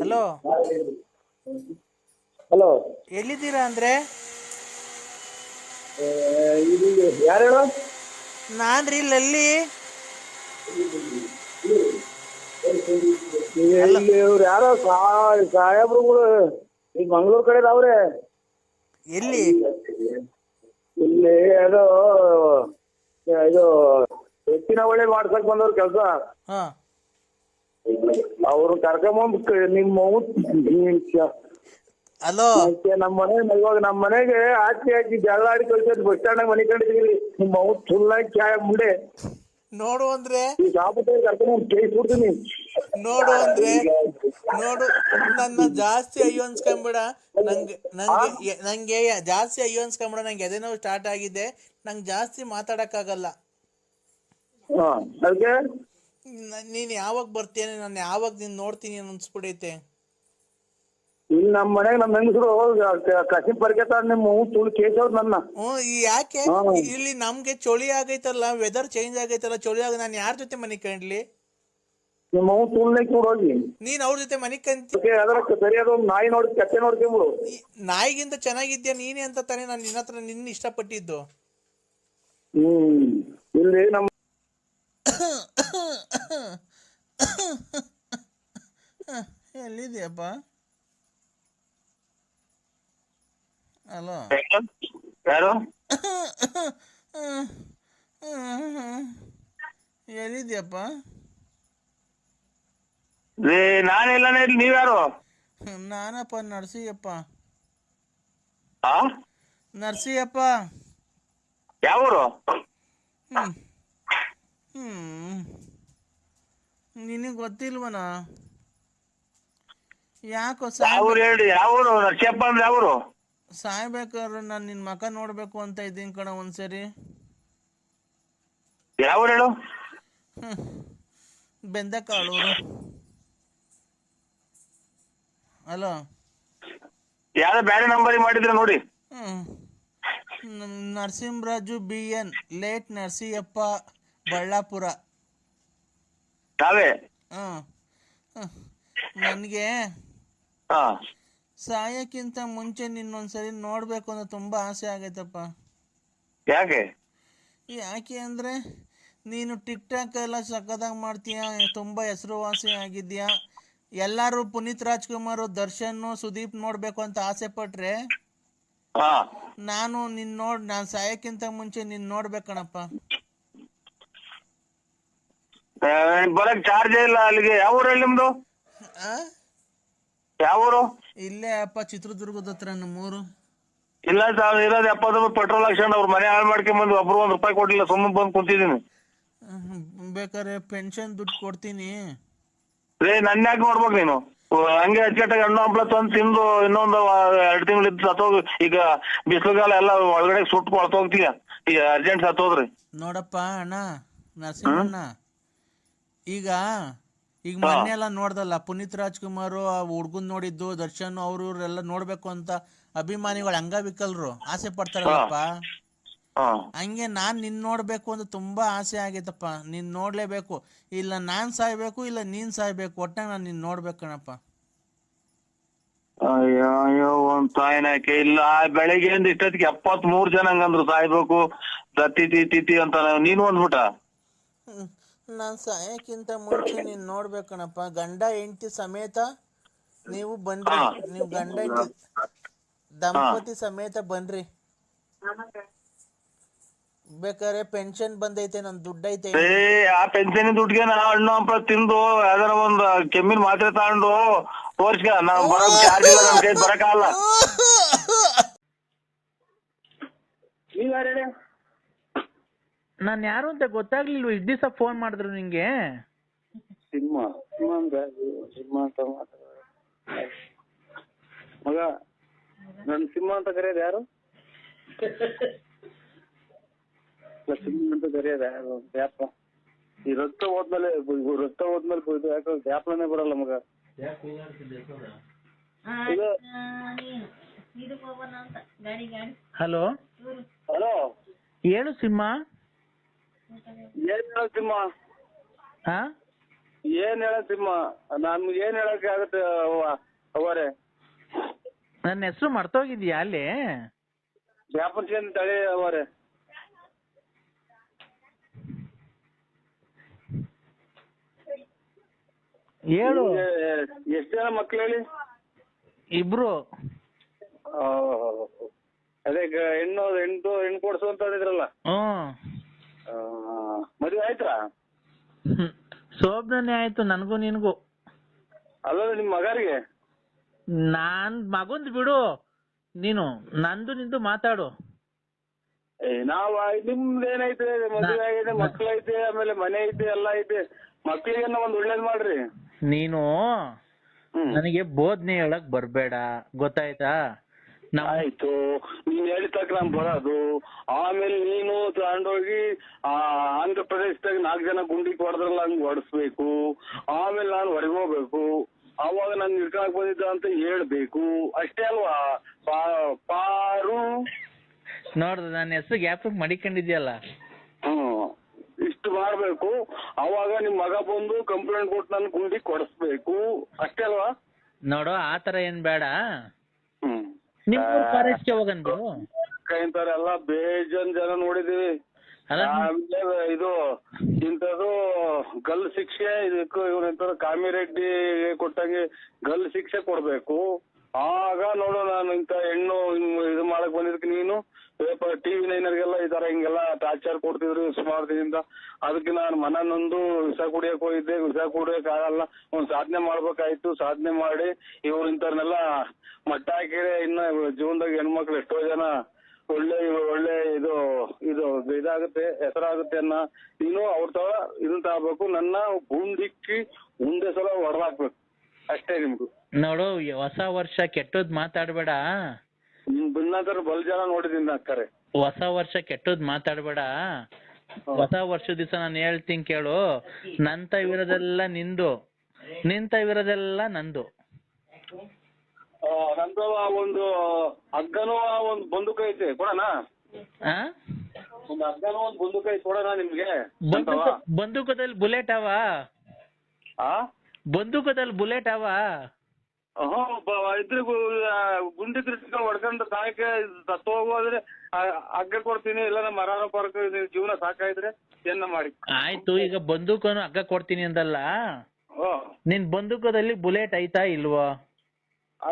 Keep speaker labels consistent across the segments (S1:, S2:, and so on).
S1: Hello
S2: hello
S1: ಎಲ್ಲಿದ್ದೀರಾ ಅಂದ್ರೆ?
S2: ಇದು ಯಾರು ಹೇಳೋ?
S1: ನಾನ್ ರೀ ಲಲ್ಲಿ.
S2: ಇಲ್ಲಿ ಇವ್ರು ಯಾರೋ ಸಾಹೇಬ್ರುಗಳು ಈಗ ಮಂಗಳೂರು ಕಡೆ ಅವ್ರೆ.
S1: ಎಲ್ಲಿ?
S2: ಇಲ್ಲಿ ಅದು ಇದು ಹೆಚ್ಚಿನ ಒಳ್ಳೆ ಮಾಡ್ಸಕ್ ಬಂದವ್ರ ಕೆಲಸ.
S1: ಹಾ.
S2: ಅವ್ರು ಕರ್ಕೊಂಬಂದ್ ಕ- ನಿಮ್ಮ
S1: ಹಲೋ?
S2: ನಮ್ಮ ಮನೆ ಇವಾಗ ನಮ್ಮ ಮನೆಗೆ ಆಚೆ ಹಾಕಿ ಜಗಳ ಆಡಿ ಕಳ್ಸೋದು ಬಸ್ ಸ್ಟ್ಯಾಂಡ್ ಮನೆ ಕಂಡಿದ್ದೀವಿ ನಿಮ್ಮ ಮೌತ್ ಸುಳ್ಳಾಗಿ ಚಾಯ ಮುಂಡೆ.
S1: ನೋಡು ಅಂದ್ರೆ
S2: ಕರ್ಕೊಂಡ್ ಕೇಸ್ ಬಿಡ್ತೀನಿ
S1: ನೋಡು ಅಂದ್ರೆ ನೋಡು ನನ್ನ ಜಾಸ್ತಿ ಅಯ್ಯೋ ಅನ್ಸ್ಕೊಂಬಿಡ. ನಂಗೆ ನಂಗೆ ನಂಗೆ ಜಾಸ್ತಿ ಅಯ್ಯೋ ಅನ್ಸ್ಕೊಂಬಿಡ. ನಂಗೆ ಎದೆ ನೋವು ಸ್ಟಾರ್ಟ್ ಆಗಿದೆ. ನಂಗೆ ಜಾಸ್ತಿ ಮಾತಾಡಕ್ಕಾಗಲ್ಲ.
S2: ಹಾ ಅದಕ್ಕೆ
S1: ನೀನ್ ಯಾವಾಗ ಬರ್ತೀನಿ ನಾನು ಯಾವಾಗ ನೀನ್ ನೋಡ್ತೀನಿ ಅನ್ಸ್ಬಿಡೈತೆ
S2: ಇಲ್ಲಿ ನಮ್ಮ ಮನೆಗೆ ನಮ್ಮ ಹೆಂಗಸರು ಕಸಿ ಪರಿಕೆ ನಿಮ್ಮ ತುಳು ಕೇಸ್ ನನ್ನ.
S1: ಹ್ಞೂ ಯಾಕೆ? ಇಲ್ಲಿ ನಮ್ಗೆ ಚಳಿ ಆಗೈತಲ್ಲ ವೆದರ್ ಚೇಂಜ್ ಆಗೈತಲ್ಲ ಚಳಿ ಆಗ ನಾನು ಯಾರ ಜೊತೆ ಮನೆ ಕಂಡ್ಲಿ
S2: ನಿಮ್ಮ ಅವ್ ಸುಳ್ಳೆ ಕೂಡೋಗಿ.
S1: ನೀನ್ ಅವ್ರ ಜೊತೆ ಮನೆ ಕಂತಿ?
S2: ಅದರ ಸರಿಯಾದ ಒಂದು ನಾಯಿ ನೋಡಿ ಕತ್ತೆ ನೋಡ್ಕೊಂಬಿಡು.
S1: ನಾಯಿಗಿಂತ ಚೆನ್ನಾಗಿದ್ಯಾ ನೀನೇ ಅಂತ ತಾನೇ ನಾನು ನಿನ್ನ ಹತ್ರ ನಿನ್ನ ಇಷ್ಟಪಟ್ಟಿದ್ದು?
S2: ಹ್ಮ್ ಇಲ್ಲಿ ನಮ್ಮ
S1: ಎಲ್ಲಿದ್ಯಪ್ಪ? ಹಲೋ
S2: ಯಾರು?
S1: ಎಲ್ಲಿದ್ಯಪ್ಪ?
S2: ನಾನೆಲ್ಲ ಇಲ್ಲಿ ನೀವ್ಯಾರು?
S1: ನಾನಪ್ಪ ನರಸಿಯಪ್ಪ.
S2: ಆ?
S1: ನರ್ಸಿಯಪ್ಪ.
S2: ಯಾವೂರು?
S1: ಹ್ಮ್. ಹ್ಮ್. ನಿನಗೆ ಗೊತ್ತಿಲ್ವನ? ಯಾಕೋ
S2: ಯಾವೂರು ಹೇಳಿ ಯಾವೂರು? ನರಸಿಯಪ್ಪ ಅಂದ್ರೆ ಯಾವೂರು?
S1: ಸಾಯ್ಬೇಕಾದ್ರೆ ನಾನು ನಿನ್ನ ಮಕ ನೋಡ್ಬೇಕು ಅಂತ ಇದ್ದೀನಿ ಕಣ ಒಂದ್ಸರಿ.
S2: ಯಾವ ಹೇಳು.
S1: ಬೆಂದಕಾಳೂರು ಹಲೋ?
S2: ಯಾವ್ದೋ ಬ್ಯಾರೆ ನಂಬರ್ ಮಾಡಿದ್ರೆ ನೋಡಿ.
S1: Narasimharaju B N late Narasiyappa Ballapura.
S2: ತಾವೇ?
S1: ಹಾಂ. ನನಗೆ?
S2: ಹಾ.
S1: ಸಾಯಕ್ಕಿಂತ ಮುಂಚೆ ನಿನ್ನೊಂದ್ಸರಿ ನೋಡ್ಬೇಕು ಅಂತ ತುಂಬಾ ಆಸೆ ಆಗೈತಪ್ಪ.
S2: ಯಾಕೆ?
S1: ಯಾಕೆ ಅಂದ್ರೆ ನೀನು ಟಿಕ್ ಟಾಕ್ ಎಲ್ಲ ಸಕ್ಕದಾಗಿ ಮಾಡ್ತೀಯ? ತುಂಬಾ ಹೆಸರುವಾಸಿ ಆಗಿದ್ಯಾ ಎಲ್ಲಾರು ಪುನೀತ್ ರಾಜ್ಕುಮಾರ್ ದರ್ಶನ್ ಸುದೀಪ್ ನೋಡ್ಬೇಕು ಅಂತ ಆಸೆ ಪಟ್ರೆ ನಾನು ನಿನ್ ನೋಡ್ ನಾನ್ ಸಾಯಕ್ಕಿಂತ ಮುಂಚೆ ನಿನ್ನ ನೋಡ್ಬೇಕಣಪ್ಪ.
S2: ಬರಕ್ ಚಾರ್ಜ್ ಇಲ್ಲ ಅಲ್ಲಿಗೆ. ಯಾವ ಊರಲ್ಲಿ ನಿಮ್ದು?
S1: ಆ?
S2: ಯಾವ ಊರು?
S1: ಇಲ್ಲೇ ಅಪ್ಪ ಚಿತ್ರದುರ್ಗದ ಹತ್ರ ನಮ್ಮೂರು.
S2: ಇಲ್ಲ ಸರ್ ಇರೋದು ಎಪ್ಪತ್ತು ರೂಪಾಯಿ ಪೆಟ್ರೋಲ್ ಹಾಕ್ಸ್ಕೊಂಡು ಅವ್ರ ಮನೆ ಹಾಳು ಮಾಡ್ಕೊಂಡ್ ಬಂದು ಒಬ್ರು ಒಂದ್ ರೂಪಾಯಿ ಕೊಟ್ಟಿಲ್ಲ ಸುಮ್ಮನೆ ಬಂದು ಕುಂತಿದ್ದೀನಿ.
S1: ಹ್ಮ್, ಬೇಕಾದ್ರೆ ಪೆನ್ಷನ್ ದುಡ್ಡು ಕೊಡ್ತೀನಿ.
S2: ರೇ ನನ್ನ ಯಾಕೆ ನೋಡ್ಬೇಕು ನೀನು? ಓ, ಹಂಗೆ ಅಚ್ಚಕಟ್ಟಾಗಿ ಹಣ್ಣು ಹಂಪ್ಲ ತಂದು ತಿಂದು ಇನ್ನೊಂದು ಎರಡು ತಿಂಗಳು ಇದ್ದು ಸತ್ತೋಗಿ ಈಗ ಬಿಸಿಲುಗಾಲ ಎಲ್ಲ ಒಳಗಡೆ ಸುಟ್ಟು ಕೊಳ್ತೋಗ್ತೀಯ ಈಗ ಅರ್ಜೆಂಟ್ ಸತ್ತೋದ್ರಿ.
S1: ನೋಡಪ್ಪ ಅಣ್ಣ ನರಸಿಂಹಣ್ಣ. ಈಗ ಈಗ ಮೊನ್ನೆ ಎಲ್ಲ ನೋಡ್ದಲ್ಲ ಪುನೀತ್ ರಾಜ್ಕುಮಾರ್ ಆ ಹುಡ್ಗನ್ ನೋಡಿದ್ದು ದರ್ಶನ್ ಅವ್ರು ಎಲ್ಲ ನೋಡ್ಬೇಕು ಅಂತ ಅಭಿಮಾನಿಗಳು ಅಂಗವಿಕಲರು ಆಸೆ ಪಡ್ತಾರಲ್ಲಪ್ಪ. ಹಂಗೆ ನಾನ್ ನಿನ್ ನೋಡ್ಬೇಕು ಅಂತ ತುಂಬಾ ಆಸೆ ಆಗೈತಪ್ಪ ನಿನ್ ನೋಡ್ಲೇಬೇಕು. ಇಲ್ಲ ನಾನ್ ಸಾಯ್ಬೇಕು ಇಲ್ಲ ನೀನ್ ಸಾಯ್ಬೇಕು. ಒಟ್ಟಾಗ ನಾನ್ ನಿನ್ ನೋಡ್ಬೇಕು ಕಣಪ್ಪ.
S2: ಅಯ್ಯೋ ಅಯ್ಯೋ ಒಂದ್ ಇಲ್ಲ ಬೆಳಿಗ್ಗೆಯಿಂದ ಇಷ್ಟೊತ್ತಿಗೆ ಎಪ್ಪತ್ ಮೂರ್ ಜನ ಹಂಗಂದ್ರು ಸಾಯ್ಬೇಕು. ತಿತಿ ತಿತಿ ಅಂತ ನೀನು ಅಂದ್ಬಿಟ್ಟ.
S1: ನಾನ್ ಸಾಯಕ್ಕಿಂತ ಮುಂಚೆ ನೀನ್ ನೋಡ್ಬೇಕಣಪ್ಪ ಗಂಡ ಹೆಂಡತಿ ಸಮೇತ ನೀವು ಬನ್ರಿ ನೀವು ಗಂಡ ಹೆಂಡತಿ ದಂಪತಿ ಸಮೇತ ಬನ್ರಿ ಬೇಕಾದ್ರೆ ಪೆನ್ಷನ್ ಬಂದೈತೆ ನನ್ ದುಡ್ಡೈತೆ.
S2: ಏ ಆ ಪೆನ್ಷನ್ ದುಡ್ಡಿಗೆ ನಾ ಹಣ್ಣು ಹಂಪಲ ತಿಂದು ಯಾವ್ದಾರ ಒಂದ್ ಕೆಮ್ಮಿನ ಮಾತ್ರೆ ತಗೊಂಡು ತೋರ್ಸ್ಕ ನಾವ್ ಬರೋ ಚಾರ್ಜ್ ಇಲ್ಲ ನಮ್ ಕೈ ಬರಕ್ಕಾಗಲ್ಲ
S1: ನಾನ್ ಯಾರು ಅಂತ ಗೊತ್ತಾಗ್ಲಿಲ್ವ ಇಷ್ಟ್ ದಿವಸ ಫೋನ್ ಮಾಡಿದ್ರು ನಿಂಗೆ?
S2: ಸಿಂಹ ಸಿಂಹ ಅಂತ ಸಿಂಹ ಅಂತ ಮಾತಾಡ ಮಗ ನನ್ ಸಿಂಹ ಅಂತ ಕರೆಯೋದು ಯಾರು? ಇಲ್ಲ, ಸಿಂಹ ಅಂತ ಕರೆಯೋದು ಯಾರು? ಯಾಪ ಈ ರಕ್ತ ಹೋದ್ಮೇಲೆ ಇವ್ ರಕ್ತ ಹೋದ್ಮೇಲೆ ಇದು ಯಾಕೆ ಬರಲ್ಲ ಮಗ. ಇದು
S1: ಹಲೋ
S2: ಹಲೋ
S1: ಹೇಳು ಸಿಂಹ
S2: ಏನ್ ಹೇಳ್ತಿಮ್ಮ?
S1: ಹಾ?
S3: ಏನ್ ಹೇಳಕ್ ಸಿಮ್ಮ ನಾನ್ ಏನ್ ಹೇಳಕ್ ಆಗತ್ತೆ ಅವರೇ
S4: ನನ್ನ ಹೆಸರು ಮರ್ತೋಗಿದ್ಯಾ ಅಲ್ಲಿ?
S3: ವ್ಯಾಪರ್ಸ್ಕೊಂಡ್ ತಳಿ ಅವರೇ
S4: ಹೇಳು.
S3: ಎಷ್ಟು ಜನ ಮಕ್ಳು ಹೇಳಿ?
S4: ಇಬ್ರು.
S3: ಅದೇ ಹೆಣ್ಣು ಹೆಣ್ಣು ಹೆಣ್ಣು ಕೊಡ್ಸು ಅಂತ ಹೇಳಿದ್ರಲ್ಲ?
S4: ಹ್ಮ್.
S3: ಮದ್ವೆ ಆಯ್ತಾ.
S4: ಶೋಭನೆ ಆಯ್ತು ನನಗೂ ನಿನಗೂ.
S3: ಅಲ್ಲ ನಿಮ್ ಮಗರಿಗೆ?
S4: ನಾನ್ ಮಗುಂದ್ ಬಿಡು. ನೀನು ನಂದು ನಿಂದು ಮಾತಾಡು.
S3: ನಾವ್ ನಿಮ್ದೇನೈತೆ ಮದ್ವೆ ಆಗಿದೆ ಮಕ್ಳು ಐತೆ ಆಮೇಲೆ ಮನೆ ಐತೆ ಎಲ್ಲ ಐತೆ. ಮಕ್ಳಿಗೆ ಒಂದ್ ಒಳ್ಳೇದ್ ಮಾಡ್ರಿ.
S4: ನೀನು ನನಗೆ ಬೋಧನೆ ಹೇಳಕ್ ಬರ್ಬೇಡ. ಗೊತ್ತಾಯ್ತಾ?
S3: ಆಯ್ತು. ನೀನ್ ಹೇಳಿದ ತಕ್ಕ ನಾನ್ ಬರೋದು. ಆಮೇಲೆ ನೀನು ತಗೊಂಡೋಗಿ ಆ ಆಂಧ್ರ ಪ್ರದೇಶದಾಗ ನಾಲ್ಕು ಜನ ಗುಂಡಿ ಹೊಡೆದ್ರಲ್ಲ ಹಂಗ್ ಹೊಡಿಸ್ಬೇಕು. ಆಮೇಲೆ ನಾನು ಹೊರಗೆ ಹೋಗ್ಬೇಕು ಅವಾಗ ನಾನು ನಿಡ್ಕೊಳಕ್ ಬಂದಿದ್ದ ಅಂತ ಹೇಳ್ಬೇಕು. ಅಷ್ಟೇ ಅಲ್ವಾ? ಪಾರು.
S4: ನೋಡ್ದು ನನ್ನ ಹೆಸರು ಗ್ಯಾಪ್ ಮಡಿಕೊಂಡಿದ್ಯಲ್ಲ.
S3: ಹ್ಮ್. ಇಷ್ಟು ಮಾಡ್ಬೇಕು. ಅವಾಗ ನಿಮ್ ಮಗ ಬಂದು ಕಂಪ್ಲೇಂಟ್ ಕೊಟ್ಟು ನನ್ ಗುಂಡಿ ಕೊಡಿಸ್ಬೇಕು. ಅಷ್ಟೇ ಅಲ್ವಾ?
S4: ನೋಡು ಆತರ ಏನ್ ಬೇಡ. ನಿಮ್ ಬಿಡು
S3: ಇಂಥವ್ರೆಲ್ಲ ಬೇಜನ್ ಜನ ನೋಡಿದೀವಿ.
S4: ಅಲ್ಲ
S3: ಆಮೇಲೆ ಇದು ಇಂಥದ್ದು ಗಲ್ ಶಿಕ್ಷೆ ಇದಕ್ಕೂ ಇವ್ರ ಕಾಮಿರೆಡ್ಡಿ ಕೊಟ್ಟಂಗೆ ಗಲ್ ಶಿಕ್ಷೆ ಕೊಡ್ಬೇಕು. ಆಗ ನೋಡು ನಾನು ಇಂತ ಹೆಣ್ಣು ಇದು ಮಾಡಕ್ ಬಂದಿದ್ದಕ್ಕೆ ನೀನು ಪೇಪರ್ ಟಿವಿ ನೈನರ್ಗೆಲ್ಲ ಈ ತರ ಹಿಂಗೆಲ್ಲ ಟಾರ್ಚರ್ ಕೊಡ್ತಿದ್ರು ಸುಮಾರು ದಿನದಿಂದ ಅದಕ್ಕೆ ನಾನು ಮನ ನೊಂದು ವಿಷ ಕುಡಿಯಕ್ ಹೋಗಿದ್ದೆ ವಿಷ ಕುಡಿಯಕ್ ಆಗಲ್ಲ ಒಂದ್ ಸಾಧನೆ ಮಾಡ್ಬೇಕಾಯ್ತು ಸಾಧನೆ ಮಾಡಿ ಇವ್ರು ಇಂಥವ್ರನ್ನೆಲ್ಲ ಮಟ್ಟ ಹಾಕಿದ್ರೆ ಇನ್ನ ಜೀವನದಾಗ ಹೆಣ್ಮಕ್ಳು ಎಷ್ಟೋ ಜನ ಒಳ್ಳೆ ಒಳ್ಳೆ ಇದು ಇದು ಇದಾಗುತ್ತೆ ಹೆಸರಾಗುತ್ತೆ ಅನ್ನ ನೀನು ಅವ್ರ ತರ ಇದನ್ನ ತಗೋಬೇಕು ನನ್ನ ಬೂಂದಿಕ್ಕಿ ಮುಂದೆ ಸಲ ಹೊಡೆದಾಕ್ಬೇಕು ಅಷ್ಟೇ ನಿಮ್ದು.
S4: ನೋಡು ಹೊಸ ವರ್ಷ ಕೆಟ್ಟದ್ ಮಾತಾಡ್ಬೇಡ.
S3: ಬಿನ್ನಾದ್ರ ಬಲ್ ಜನ ನೋಡಿದೀನಿ ಅಕ್ಕರೆ
S4: ಹೊಸ ವರ್ಷ ಕೆಟ್ಟದ್ ಮಾತಾಡ್ಬೇಡ. ಹೊಸ ವರ್ಷ ದಿವಸ ನಾನು ಹೇಳ್ತೀನಿ ಕೇಳು. ನಂತ ಇರೋದೆಲ್ಲ ನಿಂದು. ನಿಂತ ಇರೋದೆಲ್ಲ ನಂದು.
S3: ನಂದು ಆ ಒಂದು ಹಗ್ಗನೂ ಆ ಒಂದು ಬಂದೂಕ ಐತೆ ಕೊಡೋಣ?
S4: ಆ?
S3: ಒಂದು ಹಗ್ಗನೂ ಒಂದು ಬಂದೂಕ ಐತೆ ಕೊಡೋಣ ನಿಮ್ಗೆ?
S4: ಬಂದೂಕ
S3: ಅಂತವಾ?
S4: ಬಂದೂಕದಲ್ಲಿ ಬುಲೆಟ್ ಅವ?
S3: ಆ?
S4: ಬಂದೂಕದಲ್ಲಿ ಬುಲೆಟ್ ಅವ?
S3: ಬ- ಇದ್ರೆ ಗು- ಆ, ಗುಂಡಿ ಕ್ರಿಟಿಕಲ್ ಹೊಡ್ಕೊಂಡು ಸಾಯಕ್ಕೆ ಸತ್ತು ಹೋಗೋದ್ರೆ ಹಗ್ಗ ಕೊಡ್ತೀನಿ ಇಲ್ಲ ನಮ್ಮ ಮರಾನ ಪಾರ್ಕ್ ಜೀವನ ಸಾಕಾಯ್ದ್ರೆ ಏನ ಮಾಡಿ?
S4: ಆಯ್ತು ಈಗ ಬಂದೂಕನು ಹಗ್ಗ ಕೊಡ್ತೀನಿ ಅಂದಲ್ಲ?
S3: ಓ
S4: ನಿನ್ ಬಂದೂಕದಲ್ಲಿ ಬುಲೆಟ್ ಐತಾ ಇಲ್ವೋ?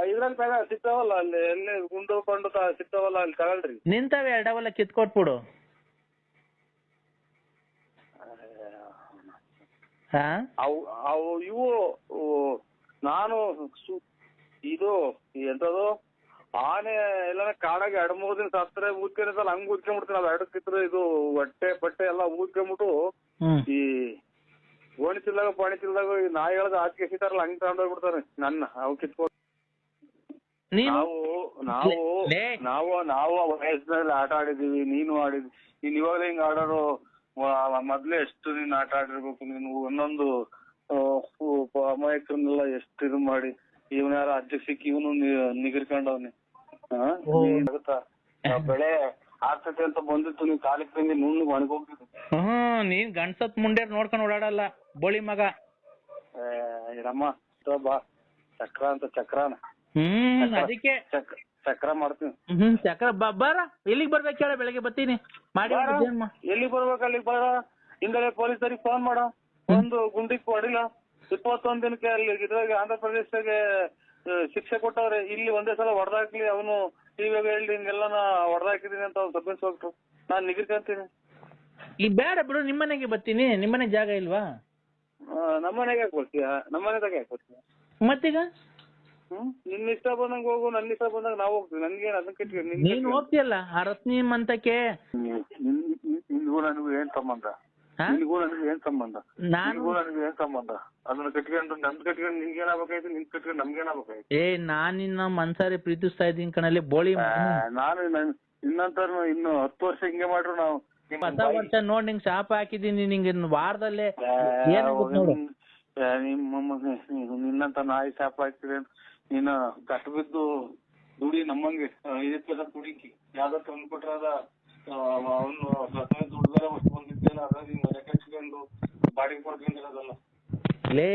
S3: ಇದ್ರಲ್ಲಿ ತಗ ಸಿಗ್ತಾವಲ್ಲ ಅಲ್ಲಿ ಎಲ್ಲಿ ಗುಂಡು ಕೊಂಡು ತ- ಸಿಗ್ತಾವಲ್ಲ ಅಲ್ಲಿ ತಗೊಳ್ರಿ.
S4: ನಿಂತವೆ ಎರಡವಲ್ಲ ಕಿತ್ಕೊಟ್ಬಿಡು. ಹಾ
S3: ಅವು ಅವು ಇವು ನಾನು ಸು- ಇದು ಎಂತದು? ಆನೆ ಎಲ್ಲ ಕಾಡಾಗ ಎರಡು ಮೂರು ದಿನ ಸತ್ತರೆ ಊದ್ಕೊಂಡಿರ್ತಲ್ಲ ಹಂಗ್ ಊದ್ಕೊಂಡ್ಬಿಡ್ತೀನಿ ಅವ್ ಎರಡು ಕಿತ್ರೆ ಇದು ಹೊಟ್ಟೆ ಬಟ್ಟೆ ಎಲ್ಲ ಊದ್ಕೊಂಡ್ಬಿಟ್ಟು
S4: ಹ್ಮ್.
S3: ಈ ಓಣಿ ಚಿಲ್ದಾಗ ಪಾಣಿ ಚಿಲ್ದಾಗ ಈ ನಾಯಿಗಳದ ಆಚೆ ಎಸಿತಾರಲ್ಲ ಹಂಗ್ ತಗೊಂಡೋಗ್ಬಿಡ್ತಾರೆ ನನ್ನ ಅವು ಕಿತ್ಕೊಂಡು
S4: ನೀನು?
S3: ನಾವು ನಾವು
S4: ಲೇ.
S3: ನಾವು ನಾವು ಆ ವಯಸ್ಸಿನಲ್ಲಿ ಆಟ ಆಡಿದೀವಿ ನೀನು ಆಡಿದ್ವಿ ನೀನ್ ಇವಾಗ ಹಿಂಗ್ ಆಡೋರು ವ- ಮೊದ್ಲೇ ಎಷ್ಟು ನೀನ್ ಆಟ ಆಡಿರ್ಬೇಕು ನೀನು ಒಂದೊಂದು ಆ, ಉ- ಪ- ಅಮಾಯಕರನ್ನೆಲ್ಲ ಎಷ್ಟು ಇದು ಮಾಡಿ ಇವನ್ ಯಾರ ಅಜ್ಜ ಸಿಕ್ಕಿ ಇವನು ಹಾ
S4: ಓ.
S3: ಆಗುತ್ತಾ? ಆ ಬೆಳೆ ಆಗ್ತೈತೆ ಅಂತ ಬಂದಿತ್ತು ನೀನ್ ಕಾಲಿಗೆ ತಂಗಿ ನುಣ್ಣಗ್ ಒಣಗೋಗ್ತಿದ್ದು
S4: ಹ್ಮ್ ನೀನ್ ಗಂಡ್ಸತ್ ಮುಂಡೇರ್ ನೋಡ್ಕೊಂಡ್ ಓಡಾಡಲ್ಲ ಬೋಳಿ ಮಗ.
S3: ರಮ್ಮ ತೋ ಬಾ. ಚಕ್ರ ಅಂತ ಚಕ್ರಾನ.
S4: ಹ್ಮ್. ಅದಕ್ಕೆ
S3: ಚಕ್ರ ಮಾಡ್ತೀನಿ.
S4: ಹ್ಮ್ ಚಕ್ರ ಬಾರ ಎಲ್ಲಿಗ್ ಬರ್ಬೇಕು ಹೇಳ ಬೆಳಗ್ಗೆ ಬರ್ತೀನಿ. ಮಾಡಿ
S3: ಎಲ್ಲಿಗೆ ಬರ್ಬೇಕು ಅಲ್ಲಿಗೆ ಬರ. ಹಿಂದೆ ಪೊಲೀಸರಿಗೆ ಫೋನ್ ಮಾಡ. ಒಂದು ಗುಂಡಿಗೆ ಹೊಡಿಲ್ಲ. ಇಪ್ಪತ್ತೊಂದ್ ದಿನಕ್ಕೆ ಅಲ್ಲಿ ಇದ್ರಾಗ ಆಂಧ್ರ ಪ್ರದೇಶದಾಗೆ ಶಿಕ್ಷೆ ಕೊಟ್ಟವ್ರೆ. ಇಲ್ಲಿ ಒಂದೇ ಸಲ ಹೊಡೆದಾಕ್ಲಿ ಅವನು. ಇವಾಗ ಹೇಳಿ ಹಿಂಗೆಲ್ಲ ಹೊಡೆದಾಕಿದೀನಿ ಅಂತ ಅವ್ನು ಸಬ್ಮಿಟ್ ಹೋಗ್ತು ನಾನ್ ನಿಗಿರ್ಕಂತೀನಿ
S4: ಈ ಬೇಡ ಬಿಡು ನಿಮ್ಮನೆಗೆ ಬರ್ತೀನಿ. ನಿಮ್ಮನೆ ಜಾಗ ಇಲ್ವಾ?
S3: ನಮ್ಮನೆಗೆ ಯಾಕೆ ಬರ್ತೀಯ? ನಮ್ಮನೆದಾಗ ಯಾಕೆ ಬರ್ತೀಯ?
S4: ಮತ್ತೀಗ?
S3: ನಿನ್ನ ಇಷ್ಟ ಬಂದಂಗ ಹೋಗು ನನ್ ಇಷ್ಟ ಬಂದಾಗ ನಾವು ಹೋಗ್ತೀವಿ. ನನ್ಗೆ ಅದನ್ನ ಕಟ್ಟಿ
S4: ನೀನ್ ಹೋಗ್ತಿಯಲ್ಲ? ಆ ರತ್ನಿ ಮಂತಕ್ಕೆ
S3: ನಿನ್ಗೂ ನನಗೂ ಏನ್ ಸಂಬಂಧ? ನಿನ್ಗೂ ನನಗೂ ಏನ್ ಸಂಬಂಧ?
S4: ನಾನು
S3: ನಿನ್ಗೂ ನನಗೂ ಏನ್ ಸಂಬಂಧ? ಅದನ್ನ ಕಟ್ಕೊಂಡು ನಮ್ ಕಟ್ಕೊಂಡು ನಿನ್ಗೆ ಏನಾಗ್ಬೇಕಾಯ್ತು? ನಿನ್ ಕಟ್ಕೊಂಡು ನಮ್ಗೆ ಏನಾಗ್ಬೇಕಾಯ್ತು?
S4: ಏ ನಾನ್ ನಿನ್ನ ಮನ್ಸಾರಿ ಪ್ರೀತಿಸ್ತಾ ಇದ್ದೀನಿ ಕಣಲ್ಲಿ ಬೋಳಿ
S3: ನಾನು ಇನ್ನಂತರ ಇನ್ನು ಹತ್ತು ವರ್ಷ ಹಿಂಗೆ ಮಾಡ್ರು ನಾವು.
S4: ಹೊಸ ವರ್ಷ ನೋಡ್ ನಿಂಗ್ ಶಾಪ ಹಾಕಿದೀನಿ ನಿಂಗೆ ಇನ್ನು ವಾರದಲ್ಲೇ
S3: ನಿನ್- ನಿನ್ನಂತ ನಾಯಿ ಶಾಪ ಹಾಕ್ತಿದ್ರೆ ನೀನು ಕಷ್ಟ ಬಿದ್ದು ದುಡಿ ನಮ್ಮಂಗೆ ಇದಕ್ಕೆಲ್ಲ ದುಡಿಕಿ. ಯಾವ್ದೋ ತಂದು ಕೊಟ್ರದ ಅವನು ಪ್ರಥಮ ದುಡ್ದಾರ ಬಂದಿದ್ದೇನ ಅದ ಕಟ್ಕೊಂಡು ಬಾಡಿಗೆ ಕೊಡ್ಕೊಂಡಿರೋದಲ್ಲ.
S4: ಲೇ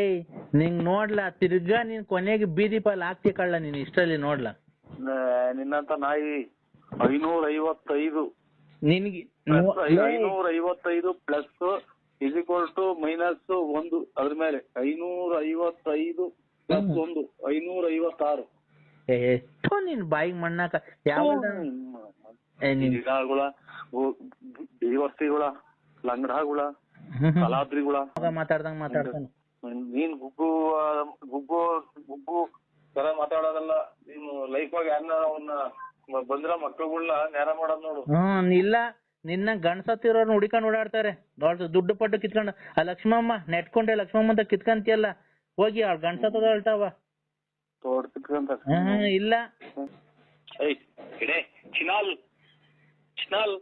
S4: ನಿಂಗ್ ನೋಡ್ಲಾ ತಿರ್ಗಾ ನೀನ್ ಕೊನೆಗೆ ಬೀದಿ ಪಾಲ್ ಹಾಕ್ತಿ ಕಳ್ಳ ನೀನ್ ಇಷ್ಟರಲ್ಲಿ ನೋಡ್ಲಾ?
S3: ನಿನ್ನಂತ ನಾಯಿ ಐನೂರ ಐವತ್ತೈದು
S4: ನಿನ್ಗೆ
S3: ಐನೂರ ಐವತ್ತೈದು plus is equal to minus ಒಂದು ಅದ್ರ ಮೇಲೆ. ಐನೂರ ಐವತ್ತೈದು ಒಂದು ಐನೂರ ಐವತ್ತಾರು
S4: ಎಷ್ಟು ನಿನ್ ಬಾಯಿಗೆ ಮಣ್ಣಾಕ ಯಾವ
S3: ಗಿಡಗಳ ದೇವರ್ತಿಗಳ ಲಂಗಡಗಳ ಕಲಾದ್ರಿಗಳ.
S4: ಮಾತಾಡ್ದಂಗ ಮಾತಾಡ್ತಾನೆ.
S3: ನೀನ್ ಗುಗ್ಗು ಗುಗ್ಗು ಗುಗ್ಗು ತರ ಮಾತಾಡೋದಲ್ಲ. ನೀನು ಲೈಫ್ ಆಗಿ ಯಾರನ್ನ ಅವನ್ನ ಬಂದ್ರ ಮಕ್ಳುಗಳ್ನ ನೇರ ಮಾಡೋದ್ ನೋಡು.
S4: ಹ್ಮ್ ಇಲ್ಲ. ನಿನ್ನ ಗಂಡ್ಸತ್ತಿರೋರ್ನ ಹುಡಿಕೊಂಡ್ ಓಡಾಡ್ತಾರೆ. ದೊಡ್ಡ ದುಡ್ಡು ಪಟ್ಟು ಕಿತ್ಕೊಂಡು. ಆ ಲಕ್ಷ್ಮಮ್ಮ ನೆಟ್ಕೊಂಡೆ ಲಕ್ಷ್ಮಮ್ಮ ಅಂತ ಕಿತ್ಕಂತಿಯಲ್ಲ. ಹೋಗಿ ಅವ್ಳ ಗಂಡ್ಸತ್ತದ ಹೇಳ್ತಾವ
S3: ತೋಡ್ತಿಕ್ಕಂತ
S4: ಇಲ್ಲ.
S3: ಏಯ್ ಇಡೆ ಚಿನಾಲ್ ಚಿನಾಲ್.